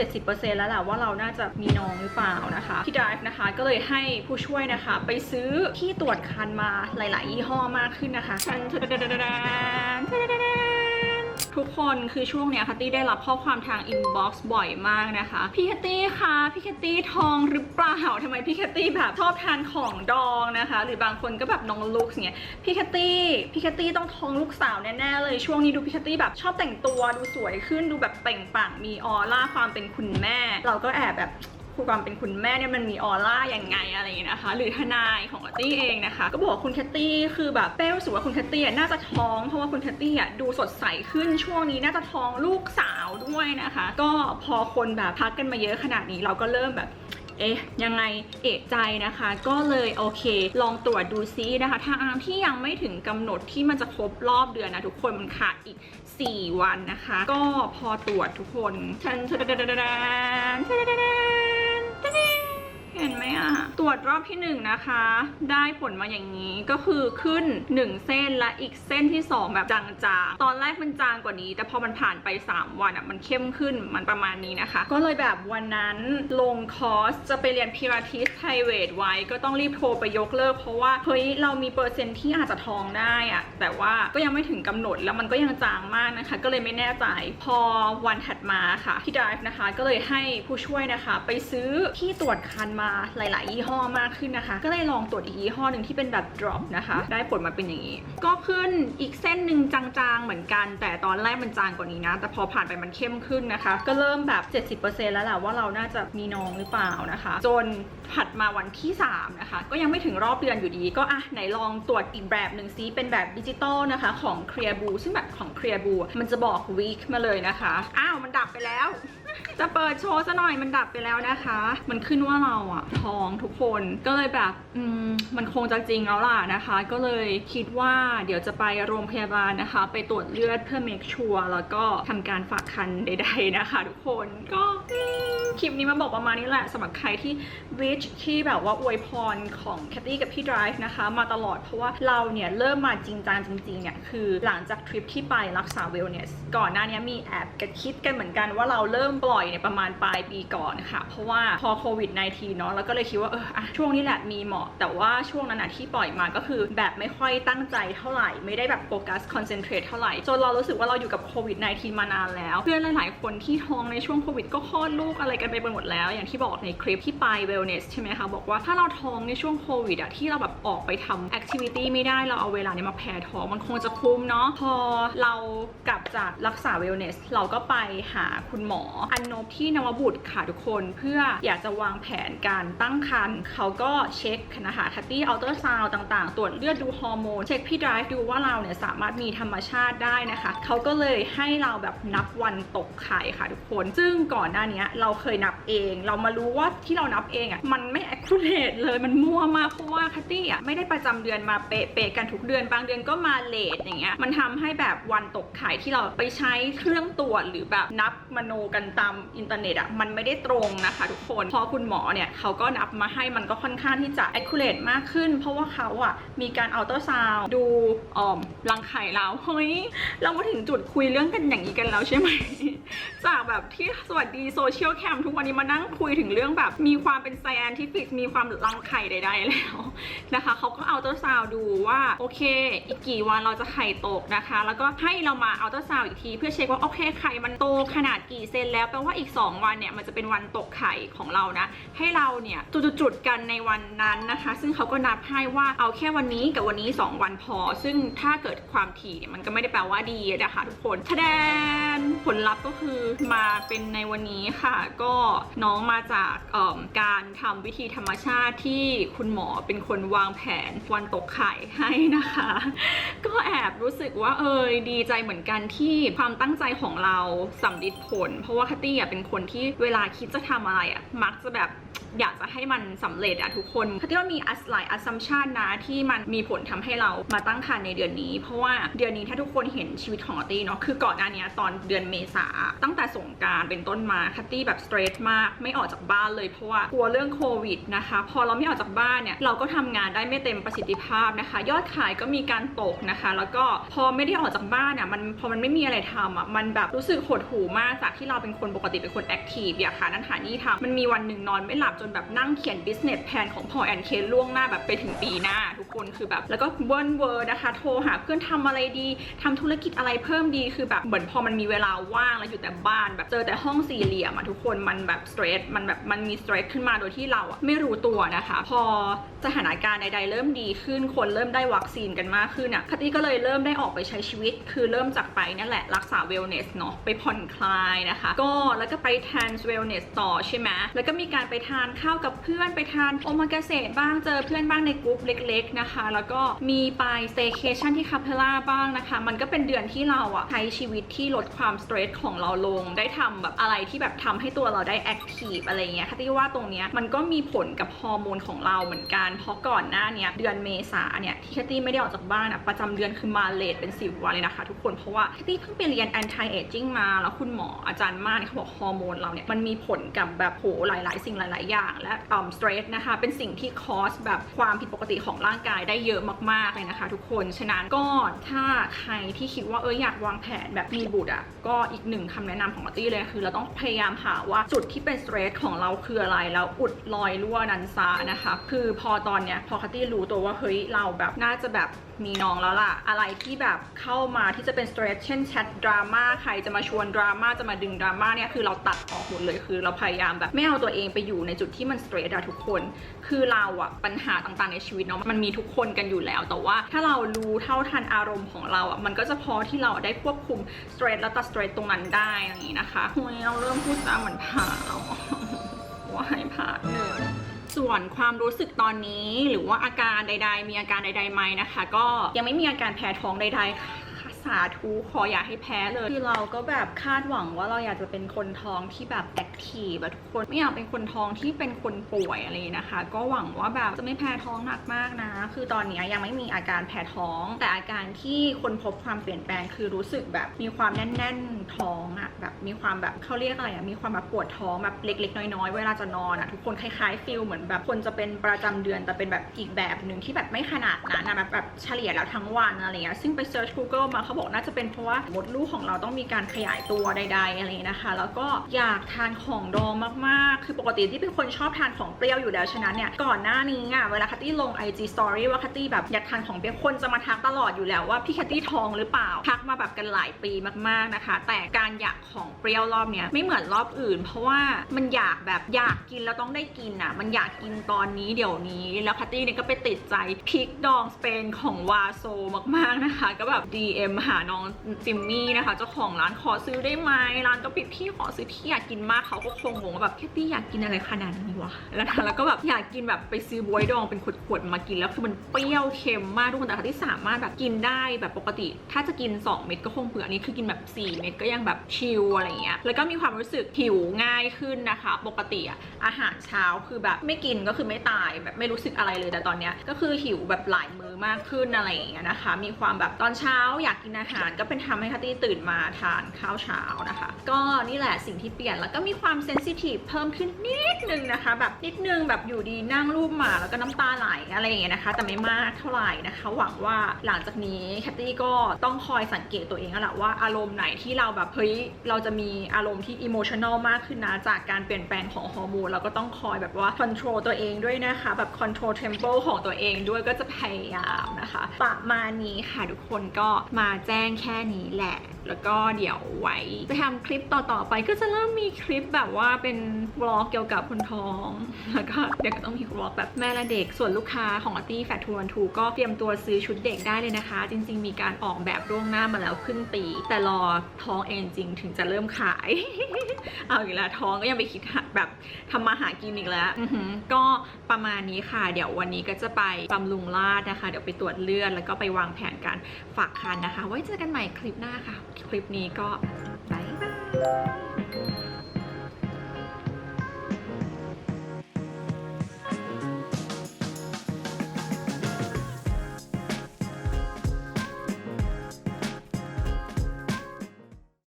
70%แล้วแหละว่าเราน่าจะมีน้องหรือเปล่านะคะพี่ดิฟนะคะก็เลยให้ผู้ช่วยนะคะ ไปซื้อที่ตรวจคันมาหลาย ๆ ยี่ห้อมากขึ้นนะคะ ทุกคนคือช่วงเนี้ยคัตตี้ได้รับข้อความทางอินบ็อกซ์บ่อยมากนะคะ พี่แคตตี้คะพี่แคตตี้ทองหรือเปล่าทำไมพี่แคตตี้แบบชอบทานของดองนะคะ หรือบางคนก็แบบน้องลุกเงี้ยพี่แคตตี้พี่แคตตี้ต้องทองลูกสาวแน่ๆเลยช่วงนี้ดูพี่แคตตี้แบบชอบแต่งตัวดูสวยขึ้นดูแบบเปล่งปลั่งมีออร่าความเป็นคุณแม่ เราก็แอบแบบ คุรูกรเป็นคุณแม่เนี่ยมันมีออร่าอย่างไงอะไรอย่างเงี้ยนะคะ หรือทนายของแคตตี้เองนะคะ ก็บอกคุณแคตตี้คือแบบเป้รู้สึกว่าคุณแคตตี้น่าจะท้องเพราะว่าคุณแคตตี้ดูสดใสขึ้นช่วงนี้น่าจะท้องลูกสาวด้วยนะคะ ก็พอคนแบบพักกันมาเยอะขนาดนี้เราก็เริ่มแบบเอ๊ะยังไงเอกใจนะคะ ก็เลยโอเค ลองตรวจดูซินะคะทางที่ยังไม่ถึงกำหนดที่มันจะครบรอบเดือนนะทุกคนมันขาดอีก 4 วันนะคะ ก็พอตรวจทุกคนชันชันชันชัน เห็นไหมอะตรวจรอบที่1นนะคะ ได้ผลมาอย่างนี้ก็คือขึ้น 1 เส้นและอีกเส้นที่ 2 แบบจางๆ ตอนแรกมันจางกว่านี้ แต่พอมันผ่านไป 3 วันอะมันเข้มขึ้นมันประมาณนี้นะคะ ก็เลยแบบวันนั้นลงคอร์สจะไปเรียนพิลาทิสไทเวทไว้ ก็ต้องรีบโทรไปยกเลิก เพราะว่าเฮ้ยเรามีเปอร์เซ็นต์ที่อาจจะท้องได้อะแต่ว่าก็ยังไม่ถึงกำหนดแล้วมันก็ยังจางมากนะคะ ก็เลยไม่แน่ใจพอวันถัดมาค่ะพี่ Drive นะคะก็เลยให้ผู้ช่วยนะคะ ไปซื้อที่ตรวจคันมาหลาย ๆ ยี่ห้อมากขึ้นนะคะ ก็เลยลองตรวจอีกยี่ห้อหนึ่งที่เป็นแบบ drop นะคะ ได้ผลมาเป็นอย่างนี้ ก็ขึ้นอีกเส้นหนึ่งจาง ๆ เหมือนกัน แต่ตอนแรกมันจางกว่านี้นะ แต่พอผ่านไปมันเข้มขึ้นนะคะ ก็เริ่มแบบ 70%แล้วแหละว่าเราน่าจะมีน้องหรือเปล่านะคะ จนถัดมาวันที่ 3 นะคะ ก็ยังไม่ถึงรอบเดือนอยู่ดี ก็อะไหนลองตรวจอีกแบบหนึ่งซิเป็นแบบดิจิตอลนะคะของ Clear Blue ซึ่งแบบของ Clear Blue มันจะบอก week มาเลยนะคะ อ้าวมันดับไปแล้ว จะเปิดโชว์ซะหน่อยมันดับไปแล้วนะคะ มันขึ้นว่าเราอะท้องทุกคนก็เลยแบบอืมมันคงจะจริงแล้วล่ะนะคะ ก็เลยคิดว่าเดี๋ยวจะไปโรงพยาบาลนะคะ ไปตรวจเลือดเพื่อ make sure แล้วก็ทำการฝากคันใด ๆนะคะ ทุกคนก็คลิปนี้มาบอกประมาณนี้แหละสำหรับใครที่ wish ที่แบบว่าอวยพรของแคตตี้กับพี่ Drive นะคะ มาตลอดเพราะว่าเราเนี่ยเริ่มมาจริงจังจริงๆเนี่ยคือหลังจากทริปที่ไปรักษา wellness ก่อนหน้านี้มีแอบกระคิดกันเหมือนกันว่าเราเริ่มปล่อยเนี่ยประมาณปลายปีก่อนค่ะ เพราะว่าพอโควิด -19 เนาะแล้วก็เลยคิดว่าเอออะช่วงนี้แหละมีเหมาะ แต่ว่าช่วงนั้นนะที่ปล่อยมาก็คือแบบไม่ค่อยตั้งใจเท่าไหร่ ไม่ได้แบบโฟกัสคอนเซนเทรตเท่าไหร่ จนเรารู้สึกว่าเราอยู่กับโควิด -19 มานานแล้ว เพื่อนหลาย ๆ คนที่ท้องในช่วงโควิดก็คลอดลูกอะไรกันไปหมดแล้ว อย่างที่บอกในคลิปที่ไป wellness ใช่ไหมคะบอกว่าถ้าเราท้องในช่วงโควิดอะที่เราแบบออกไปทำ activity ไม่ได้เราเอาเวลาเนี้ยมาแผ่ท้องมันคงจะคุ้มเนาะพอเรากลับจากรักษา wellness เราก็ไปหาคุณหมออันนบที่นวบุตรค่ะทุกคนเพื่ออยากจะวางแผนการตั้งครรภ์เขาก็เช็คนะคะทัตตี้อัลเตอร์ซาวต่างๆ ตรวจเลือดดูฮอร์โมน เช็คพี่ drive ดูว่าเราเนี่ยสามารถมีธรรมชาติได้นะคะ เขาก็เลยให้เราแบบนับวันตกไข่ค่ะทุกคน ซึ่งก่อนหน้านี้เราเคยนับเอง เรามารู้ว่าที่เรานับเองอะมันไม่ accurate เลยมันมั่วมากเพราะว่าคัตตี้อะไม่ได้ประจำเดือนมาเป๊ะๆกันทุกเดือนบางเดือนก็มาเลทอย่างเงี้ยมันทำให้แบบวันตกไข่ที่เราไปใช้เครื่องตรวจหรือแบบนับมโนกันตามอินเทอร์เน็ตอะมันไม่ได้ตรงนะคะทุกคนพอคุณหมอเนี่ยเขาก็นับมาให้มันก็ค่อนข้างที่จะ accurate มากขึ้น เพราะว่าเขาอะมีการอัลตราซาวดูอ่อมรังไข่เราเฮ้ยเรามาถึงจุดคุยเรื่องกันอย่างนี้กันแล้วใช่ไหม จากแบบที่สวัสดีโซเชียลแคมทุกวันนี้มานั่งคุยถึงเรื่องแบบมีความเป็นไซแอนทิฟิกมีความรังไข่ใด ๆ แล้วนะคะเขาก็เอาตอร์ซาวดูว่าโอเค อีกกี่วันเราจะไข่ตกนะคะ แล้วก็ให้เรามาเอาตอร์ซาวอีกที เพื่อเช็คว่าโอเคไข่มันโตขนาดกี่เซนแล้วแปลว่าอีก 2 วันเนี่ยมันจะเป็นวันตกไข่ของเรานะ ให้เราเนี่ยจุดๆกันในวันนั้นนะคะ ซึ่งเขาก็นับให้ว่าเอาแค่วันนี้กับวันนี้ 2 วันพอ ซึ่งถ้าเกิดความถี่เนี่ยมันก็ไม่ได้แปลว่าดีนะคะทุกคนทะแดนผลลัพธ์ก็คือมาเป็นในวันนี้ค่ะ ก็น้องมาจากการทำวิธีธรรมชาติที่คุณหมอเป็นคนวางแผนวันตกไข่ให้นะคะ ก็แอบรู้สึกว่าเออดีใจเหมือนกันที่ความตั้งใจของเราสำลิดผล เพราะว่าคัตตี้ี่ยเป็นคนที่เวลาคิดจะทำอะไรอะมักจะแบบ อยากจะให้มันสำเร็จอะทุกคนที่ว่ามีอัสไลอัสซัมชันนะที่มันมีผลทำให้เรามาตั้งครรภ์ในเดือนนี้ เพราะว่าเดือนนี้ถ้าทุกคนเห็นชีวิตของอตี้เนาะคือก่อนหน้านี้ตอนเดือนเมษาตั้งแต่สงการเป็นต้นมาคัตตี้แบบสเตรทมากไม่ออกจากบ้านเลยเพราะว่ากลัวเรื่องโควิดนะคะ พอเราไม่ออกจากบ้านเนี่ยเราก็ทำงานได้ไม่เต็มประสิทธิภาพนะคะ ยอดขายก็มีการตกนะคะ แล้วก็พอไม่ได้ออกจากบ้านอะมันพอมันไม่มีอะไรทำอะมันแบบรู้สึกหดหู่มากจากที่เราเป็นคนปกติเป็นคนแอคทีฟอยากหานั่นหานี่ทำมันมีวันหนึ่งนอนไม่หลับจนแบบนั่งเขียน business plan ของพอแอนเคล่วงหน้าแบบไปถึงปีหน้า ทุกคนคือแบบ แล้วก็เวิร์นเวอร์นะคะ โทรหาเพื่อนทำอะไรดีทำธุรกิจอะไรเพิ่มดีคือแบบเหมือนพอมันมีเวลาว่างแล้วอยู่แต่บ้านแบบเจอแต่ห้องสี่เหลี่ยมอะทุกคนมันแบบสเตรสมันแบบมันมีสเตรสขึ้นมาโดยที่เราอะไม่รู้ตัวนะคะ พอสถานการณ์ใดๆเริ่มดีขึ้นคนเริ่มได้วัคซีนกันมากขึ้นอะคัตตี้ก็เลยเริ่มได้ออกไปใช้ชีวิต คือเริ่มจากไปนั่นแหละรักษาเวลเนสเนาะไปผ่อนคลายนะคะ ก็แล้วก็ไปแทนเวลเนสต่อใช่ไหมแล้วก็มีการไปทานข้าวกับเพื่อนไปทานโอมากาเสะบ้างเจอเพื่อนบ้างในกลุ่มเล็ก ๆนะคะ แล้วก็มีไปสเต y c a t i o n ที่คาเพล่าบ้างนะคะ มันก็เป็นเดือนที่เราอะใช้ชีวิตที่ลดความสเตรสของเราลง ได้ทำแบบอะไรที่แบบทำให้ตัวเราได้แอคทีฟอะไรเงี้ยค่ะที่ว่าตรงเนี้ยมันก็มีผลกับฮอร์โมนของเราเหมือนกัน เพราะก่อนหน้าเนี้ยเดือนเมษาเนี่ยที่แคตตี้ไม่ได้ออกจากบ้านอะประจำเดือนคือมาเลทเป็นสิบวันเลยนะคะทุกคนเพราะว่าแคตตี้เพิ่งไปเรียน anti aging มาแล้วคุณหมออาจารย์มาเนี่ยเขาบอกฮอร์โมนเราเนี่ยมันมีผลกับแบบโหหลาย ๆ สิ่งหลาย ๆ อย่างและต่อมสเตรสนะคะ เป็นสิ่งที่คอสแบบความผิดปกติของร่างกายได้เยอะมากๆเลยนะคะ ทุกคน ฉะนั้นก็ถ้าใครที่คิดว่าเอออยากวางแผนแบบมีบุตรอะก็อีกหนึ่งคำแนะนำของอตี้เลยคือเราต้องพยายามหาว่าจุดที่เป็นสเตรสของเราคืออะไรแล้วอุดรอยรั่วนั้นซะนะคะ คือพอตอนเนี้ยพอคัตตี้รู้ตัวว่าเฮ้ยเราแบบน่าจะแบบมีน้องแล้วล่ะ อะไรที่แบบเข้ามาที่จะเป็นสเตรสเช่นแชทดราม่าใครจะมาชวนดราม่าจะมาดึงดราม่าเนี่ยคือเราตัดออกหมดเลยคือเราพยายามแบบไม่เอาตัวเองไปอยู่ในจุดที่มันสเตรสอะทุกคน คือเราอะปัญหาต่างๆในชีวิตเนาะมันมีทุกคนกันอยู่แล้ว แต่ว่าถ้าเรารู้เท่าทันอารมณ์ของเราอะมันก็จะพอที่เราได้ควบคุมสเตรสและตัดสเตรสตรงนั้นได้อย่างนี้นะคะคุยเราเริ่มพูดจาเหมือนผ่าแล้วว่าให้ผ่าหนึ่งส่วนความรู้สึกตอนนี้หรือว่าอาการใด ๆ มีอาการใดๆไหมนะคะ ก็ยังไม่มีอาการแพ้ท้องใดๆค่ะ สาธุขออย่าให้แพ้เลยคือเราก็แบบคาดหวังว่าเราอยากจะเป็นคนท้องที่แบบแอคทีฟแบบทุกคนไม่อยากเป็นคนท้องที่เป็นคนป่วยอะไรอย่างนี้นะคะ ก็หวังว่าแบบจะไม่แพ้ท้องหนักมากนะ คือตอนนี้ยังไม่มีอาการแพ้ท้อง แต่อาการที่คนพบความเปลี่ยนแปลงคือรู้สึกแบบมีความแน่นๆท้องอะแบบมีความแบบเขาเรียกอะไรอะมีความแบบปวดท้องแบบเล็ก ๆ น้อยๆเวลาจะนอนอะทุกคนคล้ายๆฟิลเหมือนแบบคนจะเป็นประจำเดือนแต่เป็นแบบอีกแบบหนึ่งที่แบบไม่ขนาดนั้นนะแบบแบบเฉลี่ยแล้วทั้งวันอะไรเงี้ยซึ่งไปเซิร์ช Google มาเขาบอกน่าจะเป็นเพราะว่ามดลูกของเราต้องมีการขยายตัวใด ๆ อะไรนะคะ แล้วก็อยากทานของดองมากๆ คือปกติที่เป็นคนชอบทานของเปรี้ยวอยู่แล้วฉะนั้นเนี่ยก่อนหน้านี้อะเวลาคัตตี้ลง IG Story ว่าคัตตี้แบบอยากทานของเปรี้ยวคนจะมาทักตลอดอยู่แล้วว่าพี่คัตตี้ท้องหรือเปล่าทักมาแบบกันหลายปีมากๆนะคะ แต่การอยากของเปรี้ยวรอบเนี้ยไม่เหมือนรอบอื่น เพราะว่ามันอยากแบบอยากกินแล้วต้องได้กินอะมันอยากกินตอนนี้เดี๋ยวนี้ แล้วคัตตี้เนี่ยก็ไปติดใจพริกดองสเปนของวาโซมากๆนะคะ ก็แบบ DM หาน้องจิมมี่นะคะเจ้าของร้านขอซื้อได้ไหมร้านก็ปิดพี่ขอซื้อพี่อยากกินมากเขาก็คงงงว่าแบบแค่พี่อยากกินอะไรขนาดนี้วะแล้วแล้วก็แบบอยากกินแบบไปซื้อบวยดองเป็นขวดๆมากินแล้วคือมันเปรี้ยวเค็มมากทุกคนแต่คัตตี้สามารถแบบกินได้แบบปกติ ถ้าจะกิน 2 เม็ดก็คงเบื่ออันนี้คือกินแบบ 4 เม็ดก็ยังแบบชิลอะไรเงี้ยแล้วก็มีความรู้สึกหิวง่ายขึ้นนะคะ ปกติอะอาหารเช้าคือแบบไม่กินก็คือไม่ตายแบบไม่รู้สึกอะไรเลยแต่ตอนเนี้ยก็คือหิวแบบหลายมื้อมากขึ้นอะไรอย่างเงี้ยนะคะ มีความแบบตอนเช้าอยากกินอาหารก็เป็นทำให้คัตตี้ตื่นมาทานข้าวเช้านะคะ ก็นี่แหละสิ่งที่เปลี่ยนแล้วก็มีความเซนซิทีฟเพิ่มขึ้นนิดนึงนะคะ แบบนิดนึงแบบอยู่ดีนั่งรูปหมาแล้วก็น้ำตาไหลอะไรอย่างเงี้ยนะคะ แต่ไม่มากเท่าไหร่นะคะ หวังว่าหลังจากนี้แคตตี้ก็ต้องคอยสังเกตตัวเองแล้วแหละว่าอารมณ์ไหนที่เราแบบเฮ้ยเราจะมีอารมณ์ที่อิโมชัน a ลมากขึ้นนะจากการเปลี่ยนแปลงของฮอร์โมนเราก็ต้องคอยแบบว่าคอนโทรลตัวเองด้วยนะคะ แบบคอนโทรลเทมโปของตัวเองด้วยก็จะพยายามนะคะ ประมาณนี้ค่ะทุกคนก็มาแจ้งแค่นี้แหละแล้วก็เดี๋ยวไว้ไปทำคลิปต่อๆไป ก็จะเริ่มมีคลิปแบบว่าเป็นวล็อกเกี่ยวกับคนท้อง แล้วก็เดี๋ยวก็ต้องมีวล็อกแบบแม่และเด็ก ส่วนลูกค้าของอาร์ตี้แฟทูวันทูก็เตรียมตัวซื้อชุดเด็กได้เลยนะคะ จริง ๆ มีการออกแบบล่วงหน้ามาแล้วครึ่งปี แต่รอท้องเองจริงถึงจะเริ่มขาย เอาอีกแล้วท้องก็ยังไปคิดแบบทำมาหากินอีกแล้วก็ประมาณนี้ค่ะ เดี๋ยววันนี้ก็จะไปบำรุงราษฎร์นะคะ เดี๋ยวไปตรวจเลือดแล้วก็ไปวางแผนการฝากคันนะคะ ไว้เจอกันใหม่คลิปหน้าค่ะคลิปนี้ก็บายบาย